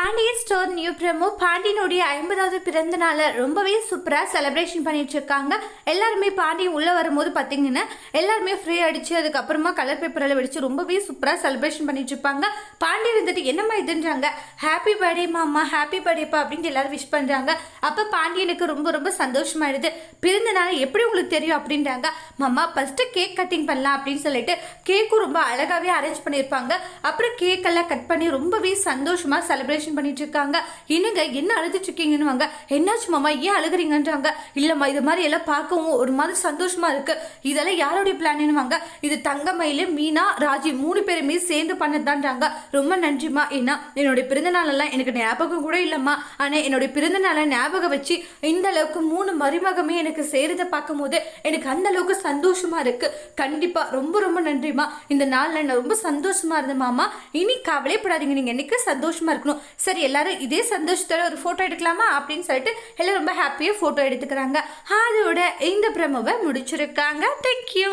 Pandian store new promo பாண்டியனுடைய ஐம்பதாவது பிறந்த நாளை ரொம்பவே சூப்பராக செலிப்ரேஷன் பண்ணிட்டு இருக்காங்க. எல்லாருமே பாண்டியன் உள்ளே வரும்போது பார்த்தீங்கன்னா எல்லாருமே ஃப்ரீ அடிச்சு அதுக்கப்புறமா கலர் பேப்பரில் வெடிச்சு ரொம்பவே சூப்பராக செலிப்ரேஷன் பண்ணிட்டு இருப்பாங்க. பாண்டியன் இருந்துட்டு என்னம்மா இதுன்றாங்க. ஹாப்பி பர்த்டே மாமா ஹாப்பி பர்த்டேப்பா அப்படின்ட்டு எல்லாரும் விஷ் பண்ணுறாங்க அப்போ பாண்டியனுக்கு ரொம்ப ரொம்ப சந்தோஷமாயிடுது. பிறந்த நாள் எப்படி உங்களுக்கு தெரியும் அப்படின்றாங்க. மாமா ஃபஸ்ட்டு கேக் கட்டிங் பண்ணலாம் அப்படின்னு சொல்லிட்டு கேக்கும் ரொம்ப அழகாகவே அரேஞ்ச் பண்ணியிருப்பாங்க. அப்புறம் கேக்கெல்லாம் கட் பண்ணி ரொம்பவே சந்தோஷமாக செலிப்ரேஷன் பண்ணிட்டு இருக்காங்க என்னங்க என்ன அழுதுட்டு இருக்கீங்கன்னு வாங்க என்னாச்சு மாமா ஏன் அழுகுறீங்கன்றாங்க. இல்லைம்மா இது மாதிரி எல்லாம் பார்க்கவும் ஒரு மாதிரி சந்தோஷமா இருக்கு. இதெல்லாம் யாருடைய பிளான்னு வாங்க இது தங்கமயில மீனா ராஜி மூணு பேருமே சேர்ந்து பண்ணதான்றாங்க. ரொம்ப நன்றிம்மா ஏன்னா என்னுடைய பிறந்த நாளெல்லாம் எனக்கு ஞாபகம் கூட இல்லைம்மா. ஆனால் என்னுடைய பிறந்த நாளை ஞாபகம் வச்சு இந்த அளவுக்கு மூணு மருமகமே எனக்கு செய்கிறத பார்க்கும்போது எனக்கு அந்த அளவுக்கு சந்தோஷமா இருக்கு. கண்டிப்பா ரொம்ப ரொம்ப நன்றிம்மா. இந்த நாளில் நான் ரொம்ப சந்தோஷமா இருந்தேன் மாமா. இனி கவலைப்படாதீங்க. நீங்க என்னைக்கு சந்தோஷமா இருக்கணும்? சரி எல்லாரும் இதே சந்தோஷத்தோட ஒரு ஃபோட்டோ எடுக்கலாமா அப்படின்னு சொல்லிட்டு எல்லாம் ரொம்ப ஹாப்பியாக ஃபோட்டோ எடுத்துக்கிறாங்க. அதோட இந்த பிரமவை முடிச்சிருக்காங்க. தேங்க்யூ